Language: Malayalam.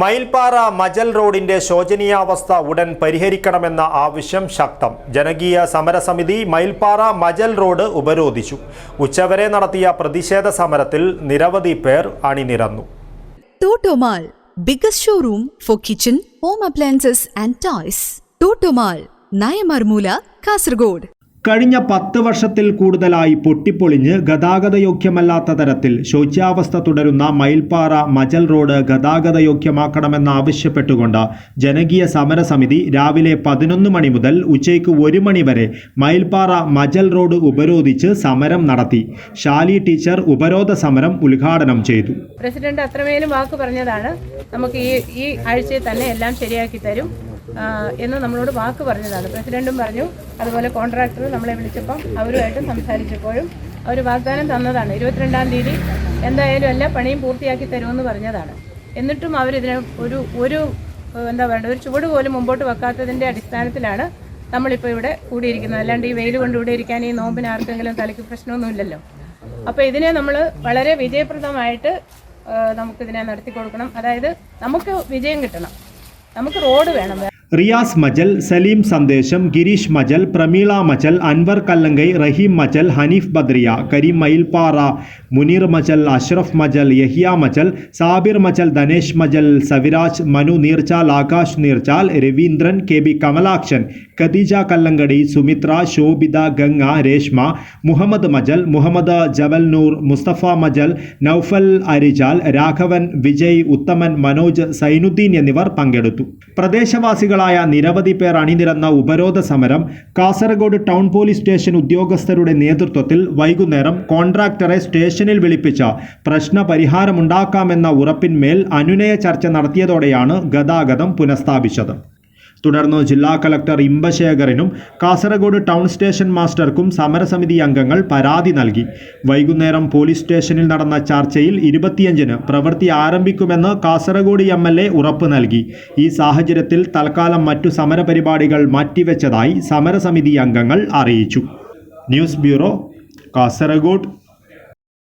മയിൽപ്പാറ മജൽ റോഡിന്റെ ശോചനീയാവസ്ഥ ഉടൻ പരിഹരിക്കണമെന്ന ആവശ്യം ശക്തം. ജനകീയ സമരസമിതി മയിൽപ്പാറ മജൽ റോഡ് ഉപരോധിച്ചു. ഉച്ചവരെ നടത്തിയ പ്രതിഷേധ സമരത്തിൽ നിരവധി പേർ അണിനിരന്നു. Totomall biggest showroom for kitchen home appliances and toys Totomall Nayamarmoola Kasargod. കഴിഞ്ഞ പത്ത് വർഷത്തിൽ കൂടുതലായി പൊട്ടിപ്പൊളിഞ്ഞ് ഗതാഗതയോഗ്യമല്ലാത്ത തരത്തിൽ ശോച്യാവസ്ഥ തുടരുന്ന മയിൽപ്പാറ മജൽ റോഡ് ഗതാഗതയോഗ്യമാക്കണമെന്നാവശ്യപ്പെട്ടുകൊണ്ട് ജനകീയ സമരസമിതി രാവിലെ പതിനൊന്ന് മണി മുതൽ ഉച്ചയ്ക്ക് ഒരു മണി വരെ മയിൽപ്പാറ മജൽ റോഡ് ഉപരോധിച്ച് സമരം നടത്തി. ഷാലി ടീച്ചർ ഉപരോധ സമരം ഉദ്ഘാടനം ചെയ്തു. പ്രസിഡന്റ് അത്രമേലും വാക്ക് പറഞ്ഞതാണ്. നമുക്ക് ഈ ഈ ആഴ്ചയിൽ തന്നെ എല്ലാം ശരിയാക്കി തരും. എന്ന് നമ്മളോട് വാക്ക് പറഞ്ഞതാണ്. പ്രസിഡന്റും പറഞ്ഞു. അതുപോലെ കോൺട്രാക്ടർ നമ്മളെ വിളിച്ചപ്പം അവരുമായിട്ട് സംസാരിച്ചപ്പോഴും അവർ വാഗ്ദാനം തന്നതാണ്. ഇരുപത്തിരണ്ടാം തീയതി എന്തായാലും എല്ലാ പണിയും പൂർത്തിയാക്കി തരുമെന്ന് പറഞ്ഞതാണ്. എന്നിട്ടും അവരിതിന് ഒരു ഒരു എന്താ പറയുക ഒരു ചുവട് പോലും മുമ്പോട്ട് വെക്കാത്തതിന്റെ അടിസ്ഥാനത്തിലാണ് നമ്മളിപ്പോൾ ഇവിടെ കൂടിയിരിക്കുന്നത്. അല്ലാണ്ട് ഈ വെയിൽ കൊണ്ട് ഇവിടെ ഇരിക്കാൻ ഈ നോമ്പിന് ആർക്കെങ്കിലും തലയ്ക്ക് പ്രശ്നമൊന്നുമില്ലല്ലോ. അപ്പോൾ ഇതിനെ നമ്മൾ വളരെ വിജയപ്രദമായിട്ട് നമുക്കിതിനെ നടത്തി കൊടുക്കണം അതായത് നമുക്ക് വിജയം കിട്ടണം. നമുക്ക് റോഡ് വേണം. റിയാസ് മജൽ സലീം സന്ദേശം ഗിരീഷ് മജൽ പ്രമീള മജൽ അൻവർ കല്ലങ്കൈ റഹീം മജൽ ഹനീഫ് ബദ്രിയ കരീം മയിൽപ്പാറ മുനീർ മജൽ അഷ്റഫ് മജൽ യഹിയ മജൽ സാബിർ മജൽ ധനേഷ് മജൽ സവിരാജ് മനു നീർച്ചാൽ ആകാശ് നീർച്ചാൽ രവീന്ദ്രൻ കെ ബി കമലാക്ഷൻ ഖദീജ കല്ലങ്കടി സുമിത്ര ശോഭിത ഗംഗ രേഷ്മ മുഹമ്മദ് മജൽ മുഹമ്മദ് ജവൽനൂർ മുസ്തഫ മജൽ നൌഫൽ അരിജാൽ രാഘവൻ വിജയ് ഉത്തമൻ മനോജ് സൈനുദ്ദീൻ എന്നിവർ പങ്കെടുത്തു. പ്രദേശവാസികളായ നിരവധി പേർ അണിനിരന്ന ഉപരോധ സമരം കാസർഗോഡ് ടൗൺ പോലീസ് സ്റ്റേഷൻ ഉദ്യോഗസ്ഥരുടെ നേതൃത്വത്തിൽ വൈകുന്നേരം കോൺട്രാക്ടറെ സ്റ്റേഷനിൽ വിളിപ്പിച്ച പ്രശ്ന പരിഹാരമുണ്ടാക്കാമെന്ന ഉറപ്പിന്മേൽ അനുനയ ചർച്ച നടത്തിയതോടെയാണ് ഗതാഗതം പുനഃസ്ഥാപിച്ചത്. തുടർന്ന് ജില്ലാ കളക്ടർ ഇമ്പശേഖറിനും കാസർഗോഡ് ടൗൺ സ്റ്റേഷൻ മാസ്റ്റർക്കും സമരസമിതി അംഗങ്ങൾ പരാതി നൽകി. വൈകുന്നേരം പോലീസ് സ്റ്റേഷനിൽ നടന്ന ചർച്ചയിൽ ഇരുപത്തിയഞ്ചിന് പ്രവൃത്തി ആരംഭിക്കുമെന്ന് കാസർഗോഡ് എം എൽ എ ഉറപ്പ് നൽകി. ഈ സാഹചര്യത്തിൽ തൽക്കാലം മറ്റു സമരപരിപാടികൾ മാറ്റിവെച്ചതായി സമരസമിതി അംഗങ്ങൾ അറിയിച്ചു. News bureau Kasaragod.